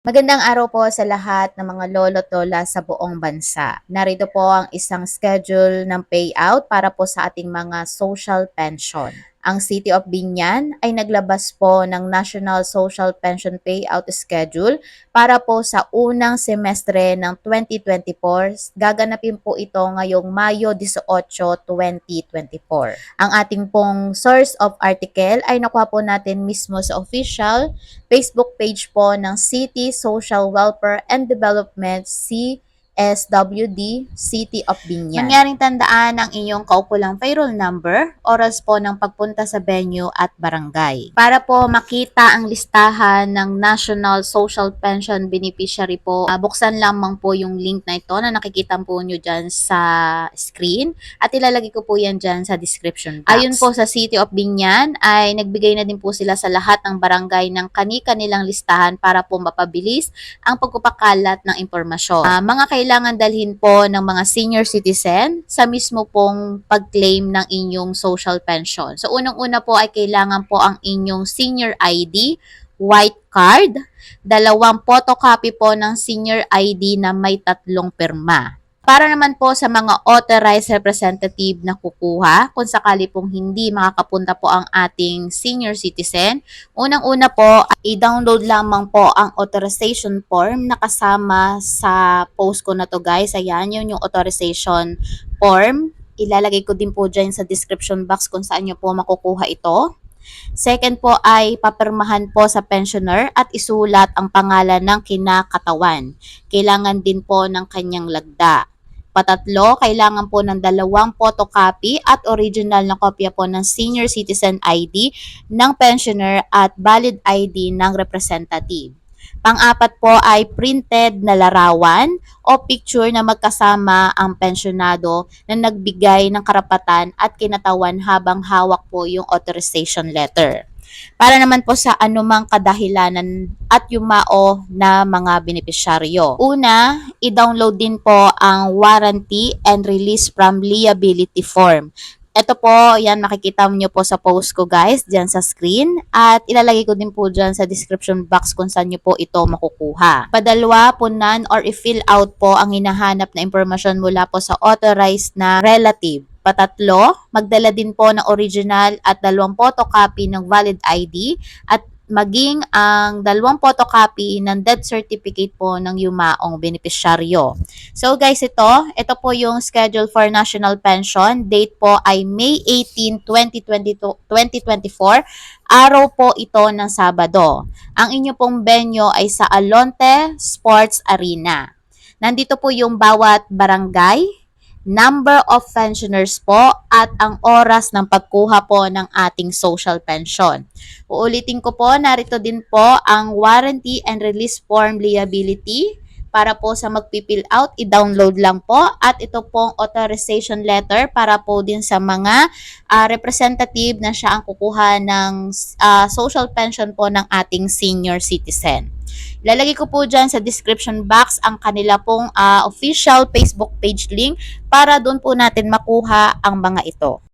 Magandang araw po sa lahat ng mga lolo't lola sa buong bansa. Narito po ang isang schedule ng payout para po sa ating mga social pension. Ang City of Binyan ay naglabas po ng National Social Pension Payout Schedule para po sa unang semestre ng 2024. Gaganapin po ito ngayong Mayo 18, 2024. Ang ating pong source of article ay nakuha po natin mismo sa official Facebook page po ng City Social Welfare and Development CSWD City of Binyan. Mangyaring tandaan ang inyong kaukulang payroll number, oras po ng pagpunta sa venue at barangay. Para po makita ang listahan ng National Social Pension Beneficiary po, ah, buksan lamang po yung link na ito na nakikita po nyo dyan sa screen at ilalagay ko po yan dyan sa description box. Ayun po sa City of Binyan ay nagbigay na din po sila sa lahat ng barangay ng kani-kanilang listahan para po mapabilis ang pagpapakalat ng impormasyon. Ah, mga kailangan dalhin po ng mga senior citizen sa mismo pong pag-claim ng inyong social pension. So unang-una po ay kailangan po ang inyong senior ID, white card, dalawang photocopy po ng senior ID na may tatlong pirma. Para naman po sa mga authorized representative na kukuha, kung sakali pong hindi makakapunta po ang ating senior citizen, unang-una po, i-download lamang po ang authorization form na kasama sa post ko na to guys. Ayan, yun yung authorization form. Ilalagay ko din po dyan sa description box kung saan nyo po makukuha ito. Second po ay papirmahan po sa pensioner at isulat ang pangalan ng kinakatawan. Kailangan din po ng kanyang lagda. Patatlo, kailangan po ng dalawang photocopy at original na kopya po ng senior citizen ID ng pensioner at valid ID ng representative. Pang-apat po ay printed na larawan o picture na magkasama ang pensionado na nagbigay ng karapatan at kinatawan habang hawak po yung authorization letter. Para naman po sa anumang kadahilanan at yumao na mga benepisyaryo. Una, i-download din po ang warranty and release from liability form. Ito po, yan makikita niyo po sa post ko guys, dyan sa screen. At ilalagay ko din po dyan sa description box kung saan niyo po ito makukuha. Padalwa, punan or i-fill out po ang hinahanap na impormasyon mula po sa authorized na relative. Patatlo, magdala din po ng original at dalawang photocopy ng valid ID at maging ang dalawang photocopy ng death certificate po ng yumaong benepisyaryo. So guys, ito, ito po yung schedule for national pension. Date po ay May 18, 2022, 2024. Araw po ito ng Sabado. Ang inyo pong venue ay sa Alonte Sports Arena. Nandito po yung bawat barangay, number of pensioners po at ang oras ng pagkuha po ng ating social pension. Uulitin ko po, narito din po ang warranty and release form liability para po sa magpipill out, i-download lang po at ito pong authorization letter para po din sa mga ah, representative na siya ang kukuha ng ah, social pension po ng ating senior citizen. Lalagay ko po dyan sa description box ang kanila pong ah, official Facebook page link para doon po natin makuha ang mga ito.